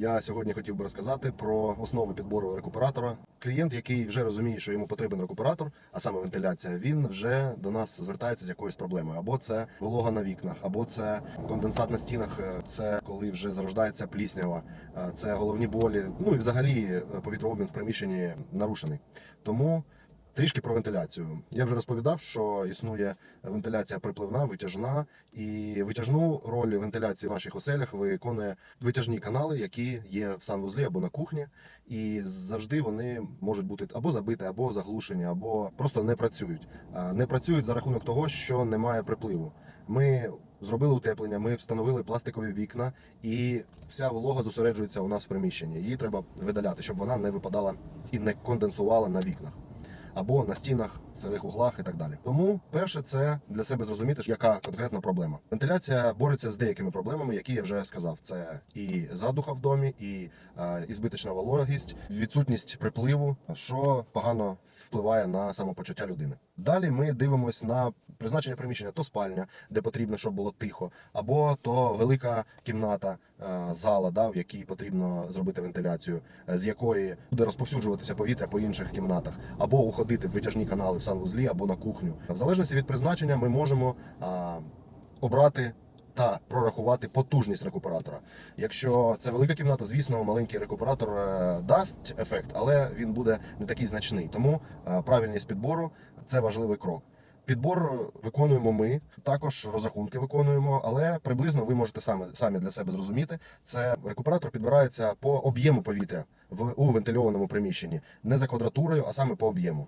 Я сьогодні хотів би розказати про основи підбору рекуператора. Клієнт, який вже розуміє, що йому потрібен рекуператор, а саме вентиляція, він вже до нас звертається з якоюсь проблемою. Або це волога на вікнах, або це конденсат на стінах. е, Це коли вже зарождається пліснява, е, це головні болі. Ну і взагалі е, повітрообмін в приміщенні нарушений. Тому. Трішки про вентиляцію. Я вже розповідав, що існує вентиляція припливна, витяжна, і витяжну роль вентиляції в наших оселях виконує витяжні канали, які є в санвузлі або на кухні, і завжди вони можуть бути або забиті, або заглушені, або просто не працюють. Не працюють за рахунок того, що немає припливу. Ми зробили утеплення, ми встановили пластикові вікна, і вся волога зосереджується у нас в приміщенні. Її треба видаляти, щоб вона не випадала і не конденсувала на вікнах або на стінах, сирих углах і так далі. Тому перше, це для себе зрозуміти, яка конкретна проблема. Вентиляція бореться з деякими проблемами, які я вже сказав. Це і задуха в домі, і е, і збиточна вологість, відсутність припливу, що погано впливає на самопочуття людини. Далі ми дивимося на призначення приміщення, то спальня, де потрібно, щоб було тихо, або то велика кімната, е, зала, да, в якій потрібно зробити вентиляцію, е, з якої буде розповсюджуватися повітря по інших кімнатах, або уходити в витяжні канали в санвузлі, або на кухню. В залежності від призначення ми можемо а, обрати. Та прорахувати потужність рекуператора. Якщо це велика кімната, звісно, маленький рекуператор е, дасть ефект, але він буде не такий значний. Тому правильність підбору це важливий крок. Підбор виконуємо ми, також розрахунки виконуємо, але приблизно ви можете самі, самі для себе зрозуміти. Це рекуператор підбирається по об'єму повітря в у вентильованому приміщенні, не за квадратурою, а саме по об'єму.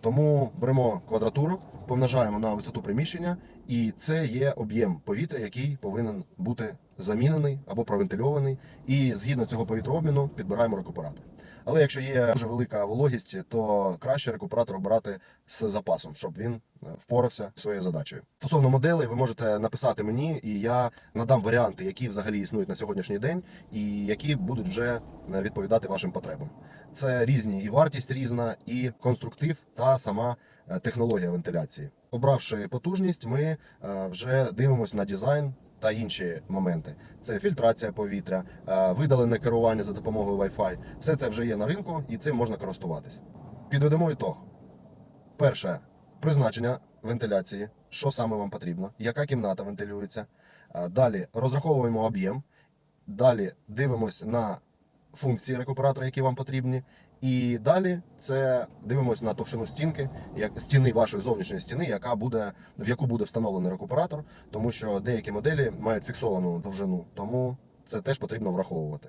Тому беремо квадратуру, помножаємо на висоту приміщення, і це є об'єм повітря, який повинен бути замінений або провентильований. І згідно цього повітрообміну підбираємо рекуператор. Але якщо є дуже велика вологість, то краще рекуператор обирати з запасом, щоб він е, впорався своєю задачею. Стосовно моделей, ви можете написати мені, і я надам варіанти, які взагалі існують на сьогоднішній день, і які будуть вже е, відповідати вашим потребам. Це різні і вартість різна, і конструктив та сама е, технологія вентиляції. Обравши потужність, ми вже дивимося на дизайн та інші моменти. Це фільтрація повітря, е, видалене керування за допомогою Wi-Fi. Все це вже є на ринку і цим можна користуватись. Підведемо ітог. Перше призначення вентиляції, що саме вам потрібно, яка кімната вентилюється. Е, Далі розраховуємо об'єм. Далі дивимось на функції рекуператора, які вам потрібні. І далі це дивимося на товщину стінки, як стіни вашої зовнішньої стіни, яка буде в яку буде встановлений рекуператор, тому що деякі моделі мають фіксовану довжину, тому це теж потрібно враховувати.